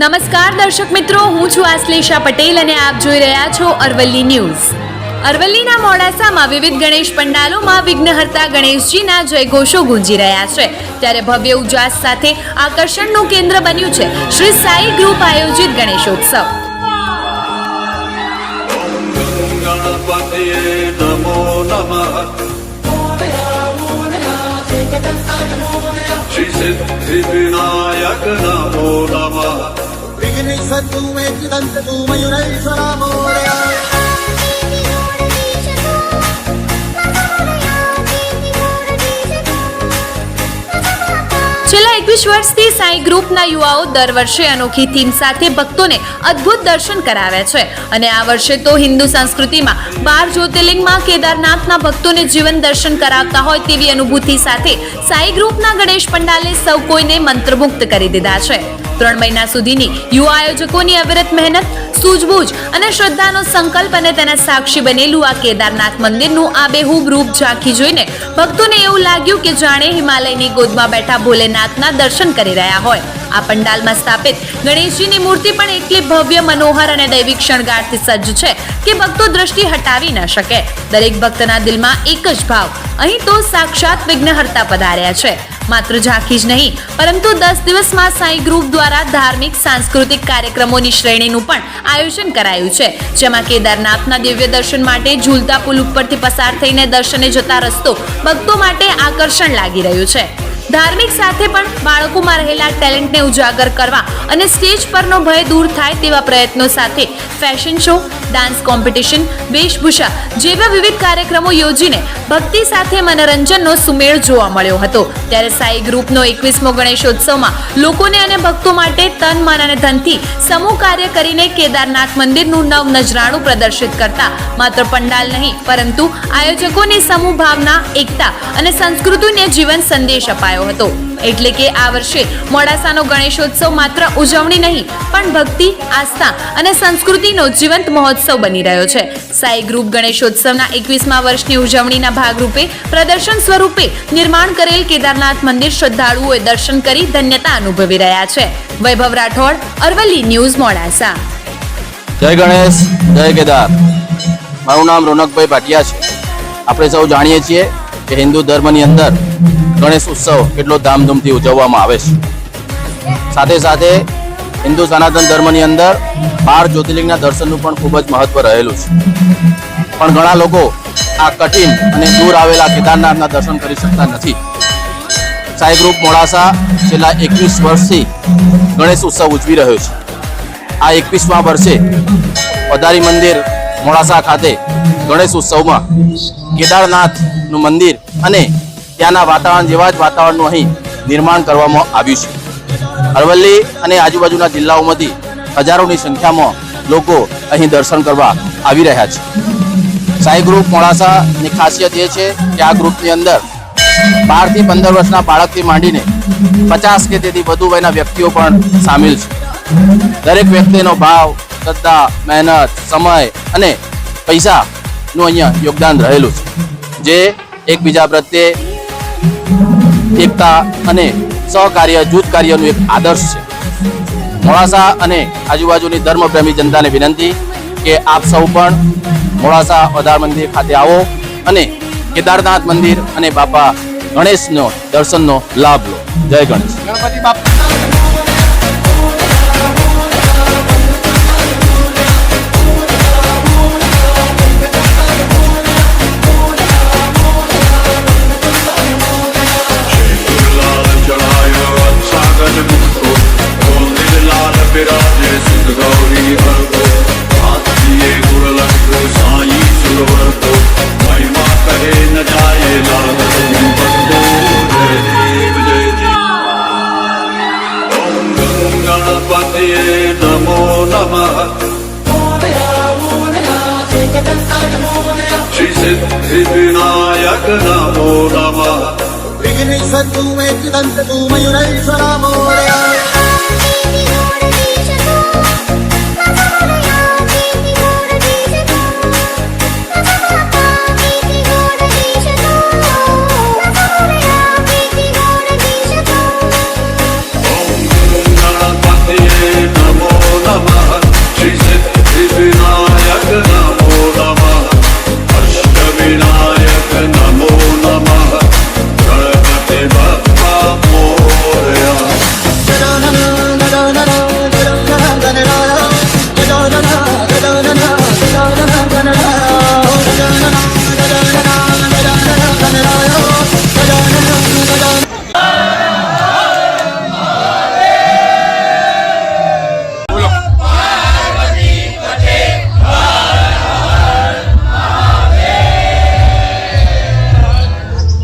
નમસ્કાર દર્શક મિત્રો, હું છું આશ્લેષા પટેલ અને આપ જોઈ રહ્યા છો અરવલ્લી ન્યૂઝ. અરવલ્લીના મોડાસામાં વિવિધ ગણેશ પંડાલોમાં વિઘ્નહર્તા ગણેશજીના જયઘોષો ગુંજી રહ્યા છે. ત્યારે ભવ્ય ઉજાસ સાથે આકર્ષણનું કેન્દ્ર બન્યું છે શ્રી સાઈ ગ્રુપ આયોજિત ગણેશોત્સવ. ગણપતિએ નમો નમઃ શ્રી સિદ્ધિ વિનાયક નમો નમઃ એકવીસ વર્ષથી સાંઈ ગ્રુપના યુવાઓ દર વર્ષે અનોખી થીમ સાથે ભક્તોને અદ્ભુત દર્શન કરાવે છે. અને આ વર્ષે તો હિન્દુ સંસ્કૃતિમાં બાર જ્યોતિર્લિંગમાં કેદારનાથના ભક્તોને જીવન દર્શન કરાવતા હોય તેવી અનુભૂતિ સાથે સાંઈ ગ્રુપના ગણેશ પંડાલે સૌ કોઈને મંત્રમુગ્ધ કરી દીધા છે. ત્રણ મહિના સુધીની યુવા આયોજકોની અવિરત મહેનત, સૂઝબૂઝ અને શ્રદ્ધાનો સંકલ્પ અને તેના સાક્ષી બનેલું આ કેદારનાથ મંદિરનું આબેહૂબ રૂપ ઝાંખી જોઈને ભક્તોને એવું લાગ્યું કે જાણે હિમાલયની ગોદમાં બેઠા ભોલેનાથના દર્શન કરી રહ્યા હોય. આ પંડાલમાં સ્થાપિત ગણેશજીની મૂર્તિ પણ એટલી ભવ્ય, મનોહર અને દૈવિક શણગારથી સજ્જ છે કે ભક્તો દ્રષ્ટિ હટાવી ન શકે. દરેક ભક્તના દિલમાં એક જ ભાવ, અહીં તો સાક્ષાત વિઘ્નહર્તા પધાર્યા છે. માત્ર ઝાંખી જ નહીં, પરંતુ દસ દિવસમાં સાંઈ ગ્રુપ દ્વારા ધાર્મિક, સાંસ્કૃતિક કાર્યક્રમોની શ્રેણીનું પણ આયોજન કરાયું છે, જેમાં કેદારનાથના દિવ્ય દર્શન માટે ઝૂલતા પુલ ઉપરથી પસાર થઈને દર્શને જતા રસ્તો ભક્તો માટે આકર્ષણ લાગી રહ્યું છે. ધાર્મિક સાથે પણ બાળકોમાં રહેલા ટેલેન્ટને ઉજાગર કરવા અને સ્ટેજ પરનો ભય દૂર થાય તેવા પ્રયત્નો સાથે ફેશન શો, ડાન્સ કોમ્પિટિશન, વેશભૂષા જેવા વિવિધ કાર્યક્રમો યોજીને ભક્તિ સાથે મનોરંજનનો સુમેળ જોવા મળ્યો હતો. ત્યારે સાઈ ગ્રુપનો એકવીસમો ગણેશોત્સવમાં લોકોને અને ભક્તો માટે તન, મન અને ધનથી સમૂહ કાર્ય કરીને કેદારનાથ મંદિરનું નવ નજરાણું પ્રદર્શિત કરતા માત્ર પંડાલ નહીં, પરંતુ આયોજકોની સમૂહ ભાવના, એકતા અને સંસ્કૃતિને જીવન સંદેશ અપાયો. હતો. એટલે કે આ વર્ષે મોડાસાનો ગણેશોત્સવ માત્ર ઉજવણી નહીં, પણ ભક્તિ, આસ્થા અને સંસ્કૃતિનો જીવંત મહોત્સવ બની રહ્યો છે. સાઈ ગ્રુપ ગણેશોત્સવના એકવીસમા વર્ષની ઉજવણીના ભાગરૂપે પ્રદર્શન સ્વરૂપે નિર્માણ કરેલ કેદારનાથ મંદિર શ્રદ્ધાળુઓએ દર્શન કરી ધન્યતા અનુભવી રહ્યા છે. વૈભવ રાઠોડ, અરવલ્લી ન્યૂઝ મોડાસા. જય ગણેશ, જય કેદાર. મારું નામ રોનકભાઈ ભાટિયા છે. આપણે સૌ જાણીએ છીએ કે હિન્દુ ધર્મની અંદર ગણેશ ઉત્સવ કેટલો ધામધૂમથી ઉજવવામાં આવે છે. સાથે સાથે હિન્દુ સનાતન ધર્મની અંદર બાર જ્યોતિર્લિંગના દર્શનનું પણ ખૂબ જ મહત્વ રહેલું છે. પણ ઘણા લોકો આ કઠિન અને દૂર આવેલા કેદારનાથના દર્શન કરી શકતા નથી. સાઈ ગ્રુપ મોડાસા છેલ્લા એકવીસ વર્ષથી ગણેશ ઉત્સવ ઉજવી રહ્યો છે. આ એકવીસમા વર્ષે પધારી મંદિર મોડાસા ખાતે ગણેશ ઉત્સવમાં કેદારનાથનું મંદિર અને ત્યાંના વાતાવરણ જેવા જ વાતાવરણનું અહીં નિર્માણ કરવામાં આવ્યું છે. અરવલ્લી અને આજુબાજુના જિલ્લાઓમાંથી હજારોની સંખ્યામાં લોકો અહીં દર્શન કરવા આવી રહ્યા છે. સાઈ ગ્રુપ મોડાસાની ખાસિયત એ છે કે આ ગ્રુપની અંદર બારથી પંદર વર્ષના બાળકથી માંડીને પચાસ કે તેથી વધુ વયના વ્યક્તિઓ પણ સામેલ છે. દરેક વ્યક્તિનો ભાવ, શ્રદ્ધા, મહેનત, સમય અને પૈસાનું અહીંયા યોગદાન રહેલું છે. જે એકબીજા પ્રત્યે એકતા અને સહકાર્ય, જૂથ કાર્યનું એક આદર્શ છે. મોડાસા અને આજુબાજુની ધર્મપ્રેમી જનતાને વિનંતી કે આપ સૌ પણ મોડાસા વધાર મંદિર ખાતે આવો અને કેદારનાથ મંદિર અને બાપા ગણેશનો દર્શનનો લાભ લો. જય ગણેશ. ராஜே சுந்தகௌரி வர்கோ ஆத்தியே குரலக்கு சாயி சுரவர்கோ மகிமா கஹே ந ஜாயே லாகோ பந்தோ ஜெய தேவ ஜெய தேவ श्री सिद्धि नमो नमः विघ्नेश्वर तू मे दंत तू मयूरेश्वर मोरया